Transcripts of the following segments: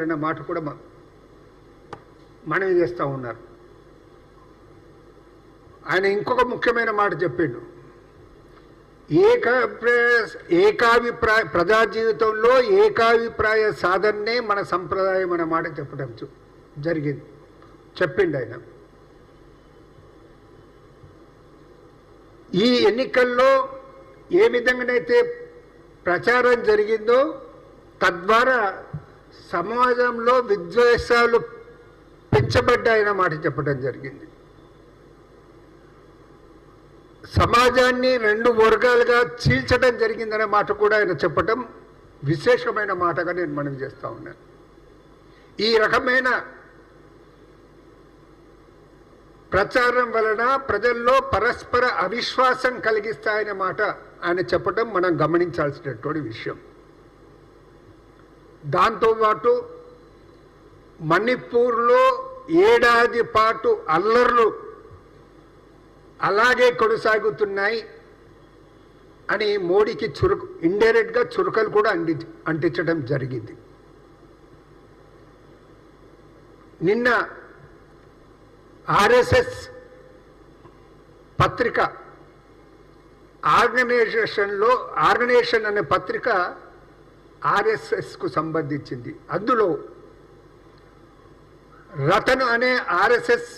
అన్న మాట కూడా మనవి చేస్తూ ఉన్నారు. ఆయన ఇంకొక ముఖ్యమైన మాట చెప్పిండు. ఏక ఏకాభిప్రాయ ప్రజా జీవితంలో ఏకాభిప్రాయ సాధనే మన సంప్రదాయం అనే మాట చెప్పడం జరిగింది. చెప్పిండు ఆయన. ఈ ఎన్నికల్లో ఏ విధంగానైతే ప్రచారం జరిగిందో తద్వారా సమాజంలో విద్వేషాలు పెంచబడ్డాయన్న మాట చెప్పడం జరిగింది. సమాజాన్ని రెండు వర్గాలుగా చీల్చడం జరిగిందనే మాట కూడా ఆయన చెప్పడం విశేషమైన మాటగా నేను మనవి చేస్తా ఉన్నాను. ఈ రకమైన ప్రచారం వలన ప్రజల్లో పరస్పర అవిశ్వాసం కలిగిస్తాయనే మాట ఆయన చెప్పడం మనం గమనించాల్సినటువంటి విషయం. దాంతోపాటు మణిపూర్లో ఏడాది పాటు అల్లర్లు అలాగే కొనసాగుతున్నాయి అని మోడీకి చురుకు ఇండైరెక్ట్గా చురుకలు కూడా అంటి అంటించడం జరిగింది. నిన్న ఆర్ఎస్ఎస్ పత్రిక ఆర్గనైజేషన్లో ఆర్గనైజేషన్ అనే పత్రిక ఆర్ఎస్ఎస్కు సంబంధించింది. అందులో రతన్ అనే ఆర్ఎస్ఎస్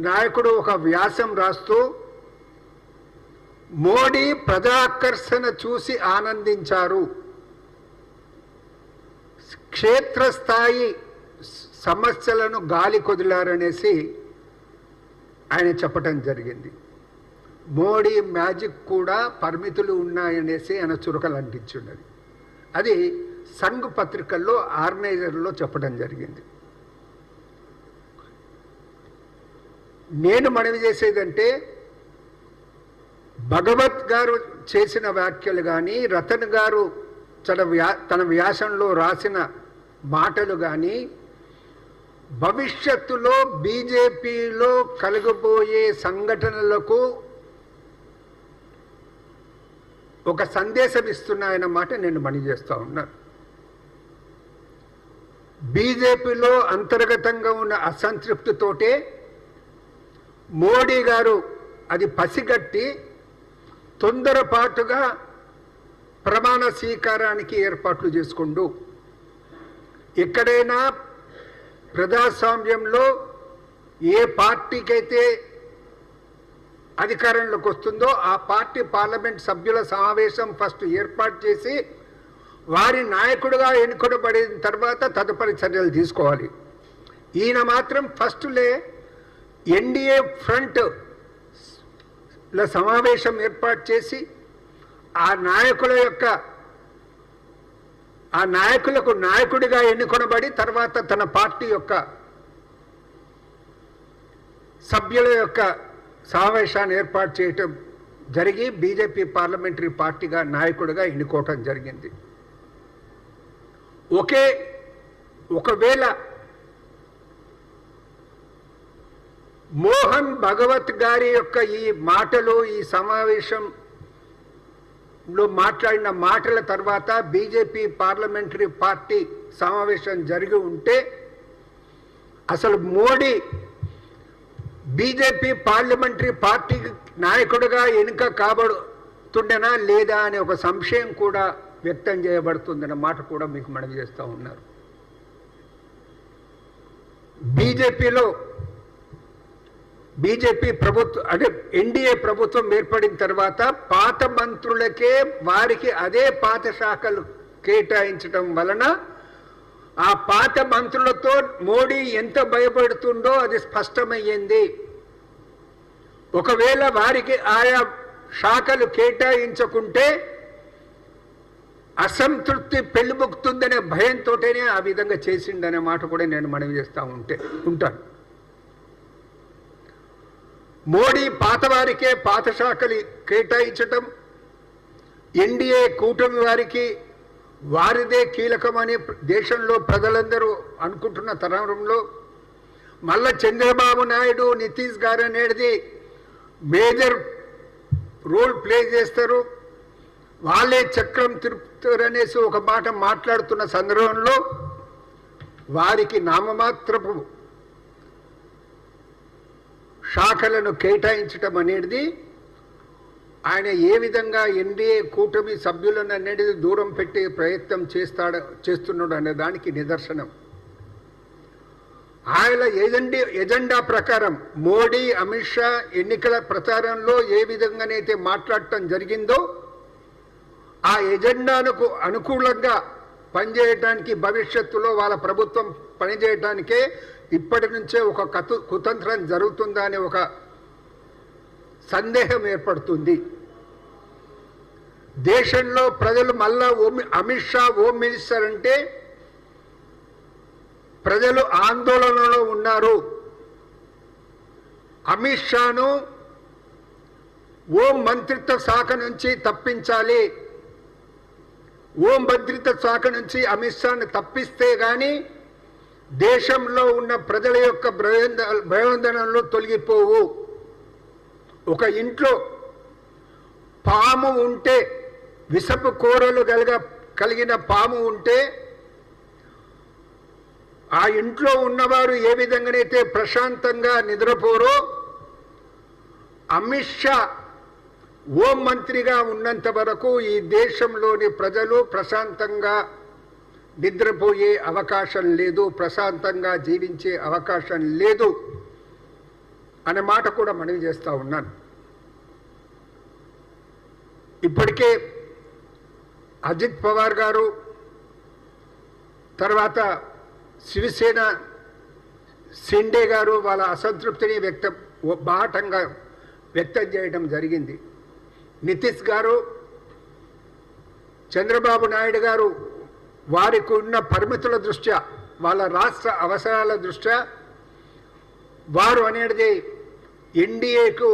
నాయకుడు ఒక వ్యాసం రాస్తూ మోడీ ప్రజాకర్షణ చూసి ఆనందించారు. క్షేత్రస్థాయి సమస్యలను గాలి కొదిలారనేసి ఆయన చెప్పటం జరిగింది. మోడీ మ్యాజిక్ కూడా పరిమితులు ఉన్నాయనేసి ఆయన చురకలు అంటించున్నది అది సంఘ్ పత్రికల్లో ఆర్గనైజర్లో చెప్పడం జరిగింది. నేను మనవి చేసేదంటే భగవత్ గారు చేసిన వ్యాఖ్యలు కానీ రతన్ గారు తన వ్యా తన వ్యాసంలో రాసిన మాటలు కానీ భవిష్యత్తులో బీజేపీలో కలగబోయే సంఘటనలకు ఒక సందేశం ఇస్తున్నాయన్నమాట నేను మనవి చేస్తూ ఉన్నాను బీజేపీలో అంతర్గతంగా ఉన్న అసంతృప్తితోటే మోడీ గారు అది పసిగట్టి తొందరపాటుగా ప్రమాణ స్వీకారానికి ఏర్పాట్లు చేసుకుండు ఎక్కడైనా ప్రజాస్వామ్యంలో ఏ పార్టీకైతే అధికారంలోకి వస్తుందో ఆ పార్టీ పార్లమెంట్ సభ్యుల సమావేశం ఫస్ట్ ఏర్పాటు చేసి వారి నాయకుడుగా ఎన్నుకొనబడిన తర్వాత తదుపరి చర్యలు తీసుకోవాలి. ఈయన మాత్రం ఫస్ట్లే ఎన్డీఏ ఫ్రంట్ సమావేశం ఏర్పాటు చేసి ఆ నాయకుల యొక్క ఆ నాయకులకు నాయకుడిగా ఎన్నుకొనబడి తర్వాత తన పార్టీ యొక్క సభ్యుల యొక్క సమావేశాన్ని ఏర్పాటు చేయటం జరిగి బీజేపీ పార్లమెంటరీ పార్టీగా నాయకుడిగా ఎన్నుకోవటం జరిగింది. ఒకే ఒకవేళ మోహన్ భగవత్ గారి యొక్క ఈ మాటలు ఈ సమావేశంలో మాట్లాడిన మాటల తర్వాత బీజేపీ పార్లమెంటరీ పార్టీ సమావేశం జరిగి ఉంటే అసలు మోడీ బీజేపీ పార్లమెంటరీ పార్టీ నాయకుడిగా ఎన్నిక కాబడుతుండేనా లేదా అనే ఒక సంశయం కూడా వ్యక్తం చేయబడుతుందన్న మాట కూడా మీకు మనవి చేస్తూ ఉన్నారు. బీజేపీలో బీజేపీ ప్రభుత్వం అంటే ఎన్డీఏ ప్రభుత్వం ఏర్పడిన తర్వాత పాత మంత్రులకే వారికి అదే పాత శాఖలు కేటాయించడం వలన ఆ పాత మంత్రులతో మోడీ ఎంత భయపడుతుండో అది స్పష్టమయ్యింది. ఒకవేళ వారికి ఆయా శాఖలు కేటాయించకుంటే అసంతృప్తి పెళ్ళిబుకుతుందనే భయంతోటేనే ఆ విధంగా చేసిండనే మాట కూడా నేను మనవి చేస్తూ ఉంటే ఉంటాను. మోడీ పాతవారికే పాత శాఖలు కేటాయించటం ఎన్డీఏ కూటమి వారికి వారిదే కీలకమని దేశంలో ప్రజలందరూ అనుకుంటున్న తరంలో మళ్ళా చంద్రబాబు నాయుడు నితీష్ గారు అనేది మేజర్ రోల్ ప్లే చేస్తారు. వాళ్ళే చక్రం తిరుపుతారు అనేసి ఒక మాట మాట్లాడుతున్న సందర్భంలో వారికి నామమాత్రపు శాఖలను కేటాయించటం అనేది ఆయన ఏ విధంగా ఎన్డీఏ కూటమి సభ్యులను అనేది దూరం పెట్టే ప్రయత్నం చేస్తాడు చేస్తున్నాడు అనే దానికి నిదర్శనం. ఆయన ఎజెండి ఎజెండా ప్రకారం మోడీ అమిత్ షా ఎన్నికల ప్రచారంలో ఏ విధంగానైతే మాట్లాడటం జరిగిందో ఆ ఎజెండాకు అనుకూలంగా పనిచేయటానికి భవిష్యత్తులో వాళ్ళ ప్రభుత్వం పనిచేయటానికే ఇప్పటి నుంచే ఒక కతు కుతంత్రం జరుగుతుందా అనే ఒక సందేహం ఏర్పడుతుంది. దేశంలో ప్రజలు మళ్ళా ఓం అమిత్ షా హోమ్ మినిస్టర్ అంటే ప్రజలు ఆందోళనలో ఉన్నారు. అమిత్ షాను ఓం మంత్రిత్వ శాఖ నుంచి తప్పించాలి. ఓం భద్రిత శాఖ నుంచి అమిత్ షాను తప్పిస్తే కానీ దేశంలో ఉన్న ప్రజల యొక్క భయోంద భయోందనలు తొలగిపోవు. ఒక ఇంట్లో పాము ఉంటే విషపు కూరలు కలిగ కలిగిన పాము ఉంటే ఆ ఇంట్లో ఉన్నవారు ఏ విధంగానైతే ప్రశాంతంగా నిద్రపోరో అమిత్ షా హోం మంత్రిగా ఉన్నంత వరకు ఈ దేశంలోని ప్రజలు ప్రశాంతంగా నిద్రపోయే అవకాశం లేదు ప్రశాంతంగా జీవించే అవకాశం లేదు అనే మాట కూడా మనవి చేస్తూ ఉన్నాను. ఇప్పటికే అజిత్ పవార్ గారు తర్వాత శివసేన సిండే గారు వాళ్ళ అసంతృప్తిని వ్యక్తం బాటంగా వ్యక్తం చేయడం జరిగింది. నితీష్ గారు చంద్రబాబు నాయుడు గారు వారికి ఉన్న పరిమితుల దృష్ట్యా వాళ్ళ రాష్ట్ర అవసరాల దృష్ట్యా వారు అనేది ఎన్డీఏకు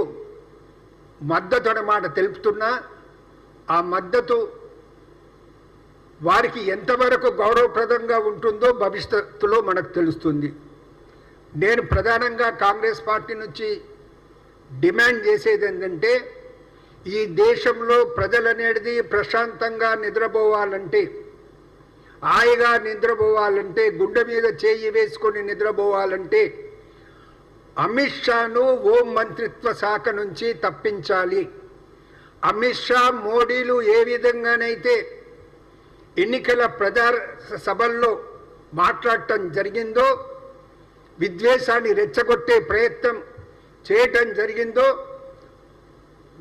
మద్దతు అన్నమాట తెలుపుతున్నా ఆ మద్దతు వారికి ఎంతవరకు గౌరవప్రదంగా ఉంటుందో భవిష్యత్తులో మనకు తెలుస్తుంది. నేను ప్రధానంగా కాంగ్రెస్ పార్టీ నుంచి డిమాండ్ చేసేది ఏంటంటే ఈ దేశంలో ప్రజలనేది ప్రశాంతంగా నిద్రపోవాలంటే హాయిగా నిద్రపోవాలంటే గుండె మీద చేయి వేసుకొని నిద్రపోవాలంటే అమిత్ షాను హోం మంత్రిత్వ శాఖ నుంచి తప్పించాలి. అమిత్ షా మోడీలు ఏ విధంగానైతే ఎన్నికల ప్రజా సభల్లో మాట్లాడటం జరిగిందో విద్వేషాన్ని రెచ్చగొట్టే ప్రయత్నం చేయటం జరిగిందో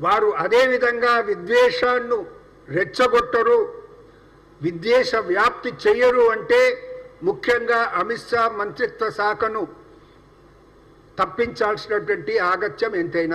వారు అదేవిధంగా విద్వేషాన్ని రెచ్చగొట్టరు విద్వేష వ్యాప్తి చెయ్యరు అంటే ముఖ్యంగా అమిత్ షా మంత్రిత్వ శాఖను తప్పించాల్సినటువంటి ఆగత్యం ఎంతైనా